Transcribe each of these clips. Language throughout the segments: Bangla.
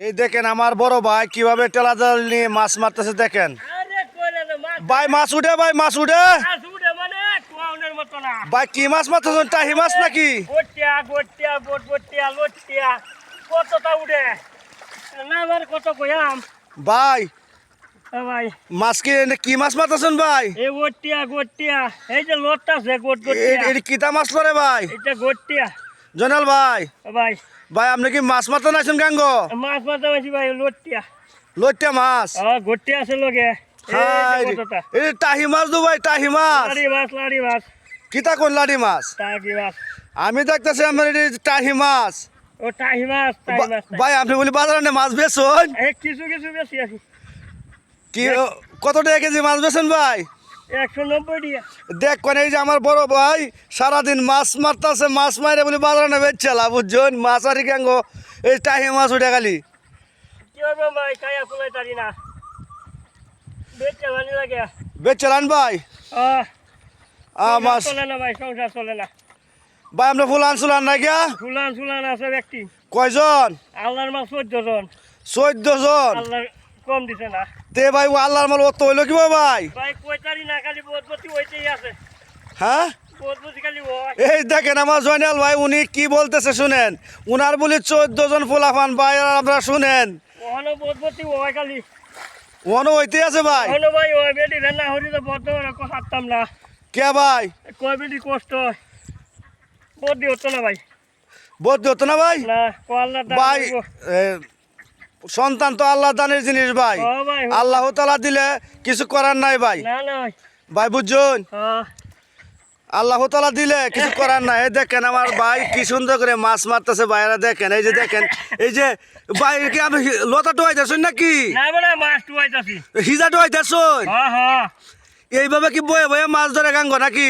এই দেখেন আমার বড় ভাই কীভাবে টেলা জাল নিয়ে মাছ মারতেছে দেখেন। ভাই মাছ উঠে ভাই মাছ উঠে। মানে ভাই কি মাছ মারতেছেন? টাহি মাছ নাকি? ভাই ভাই। মাছ কি কি মাছ মারতেছেন ভাই? এই গোটিয়া গোটিয়া এই যে লোটটা আছে গোট গোটিয়া। এটি কিতা মাছ পরে ভাই? এটা গোটিয়া। জনাল ভাই। ভাই। ভাই আপনি কি মাছ মারতে নাইছেন গাঙ্গ মাছ মাথা মাছি ভাই লোটিয়া লইটে মাছ? ও গোটিয়া আছে লগে এই টাহি মাছ দু ভাই টাহি মাছ। লাড়ি মাছ লাড়ি মাছ। কিতা কোন লাডি মাছ? টাকি মাছ? আমি দেখতেছি আমার এটি টাহি মাছ। ও টাহি মাছ টাহি ভাই আপনি বলি বাজারে মাছ বেচুন এই কিছু কিছু বেশি আছে। কি কত টাকা কেজি মাছ বেছেন ভাই? দেখ কোন এই যে আমার বড় ভাই সারাদিন মাছ মারতেছে মাছ মারে বলে বাজারে বেচছেলা বুঝছেন? মাছ আর গ্যাঙ্গ এই টাহি মাছ উঠে খালি ভাই মাছ। ভাই ফুলান চুলান না গিয়া? ফুলান ফুলান আছে ব্যক্তি। কয়জন? আল্লাহর মাছ চোদ্দ জন চোদ্দ জন আল্লাহ কম দিছে না। তে ভাই আল্লাহর মাল অত হইল কি ভাই? ভাই কইতারি না খালি বোধপতি হইতেই আছে। হ্যাঁ? এই দেখেন আমার জয়নাল ভাই উনি কি বলতেছে শুনেন? উনার বলি চোদ্দ জন ফুলাফান ভাই আপনারা শুনেন। ওনো হইতে আছে ভাই। ওখানে ভাই হয় বেটি রান্না হরি তো বদ্ধ হারতাম না। কে ভাই? কয় বেটি কষ্ট? হয় বদ্দি হতো না ভাই। বলতে হতো না ভাই? না ও ভাই সন্তান তো আল্লাহ দানের জিনিস ভাই। আল্লাহ তালা দিলে কিছু করার নাই ভাই। ভাই হ্যাঁ আল্লাহ তালা দিলে কিছু করার নাই। এই দেখেন আমার ভাই কি সুন্দর করে মাছ মারতেছে ভাইরা দেখেন। এই যে দেখেন এই যে ভাই কি আমি লতা টোয়াইতেছেন নাকি? হিজা টোয়াইতেছেন? এইভাবে কি বয়ে বয়ে মাছ ধরে গাঙ্গ নাকি?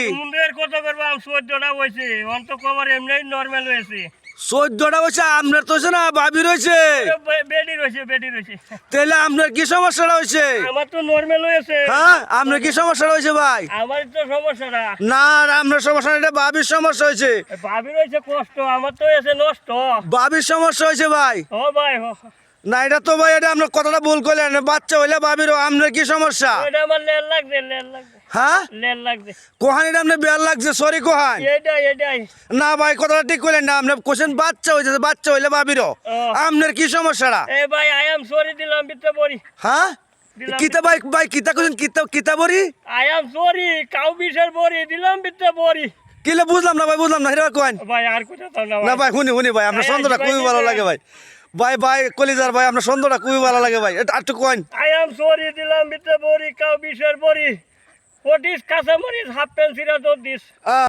কত করব আমি চোদ্দটা হয়েছে। অন্ত এমনি নর্মাল হয়েছে। চোদ্দটা বলছে আপনার তো না ভাবি রয়েছে। বেডি রয়েছে বেডি রয়েছে। তাহলে আপনার কি সমস্যাটা হয়েছে? আমার তো নর্মাল হয়েছে। হ্যাঁ আপনার কি সমস্যা হয়েছে ভাই? আমার তো সমস্যাটা। না আপনার সমস্যা এটা বাবির সমস্যা হয়েছে। বাবির হয়েছে কষ্ট আমার তো হয়েছে নষ্ট। বাবির সমস্যা হয়েছে ভাই। ও ভাই। না এটা তো ভাই এটা আপনার কথাটা ভুল করলেন। বাচ্চা হইলে বাবির আপনার কি সমস্যা? ওইটা আমার লেল লাগছে লেল লাগছে। হ্যাঁ? লেল লাগছে। কোহান এটা বেয়ার লাগছে সরি কোহান। এটাই এটাই। না ভাই কথাটা ঠিক করলেন না আপনার কোশ্চেন বাচ্চা হয়েছে বাচ্চা হইলে বাবিরও আপনার কি সমস্যাটা? এ ভাই আই এম সরি দিলাম বিতে বড়ি হ্যাঁ? কিতা ভাই ভাই কিতা কোশ্চেন কিতা কিতা বরি আই এম সরি কাউ বিশের বড়ি দিলাম বিতে বড়ি কিলে বুঝলাম না ভাই বুঝলাম না হিরা ভাই আর না ভাই। শুনি শুনি ভাই আপনার সন্দেহটা খুবই ভালো লাগে ভাই। ভাই ভাই কলিজার ভাই আপনার সন্ধ্যাটা খুবই ভালো লাগে ভাই। এটা একটু কয়েন আই এম সরি দিলাম বিতে বড়ি কাউ বিশের বড়ি। ফটিস কাঁচামরিচ? হাফ পেন্সিরা দর দিস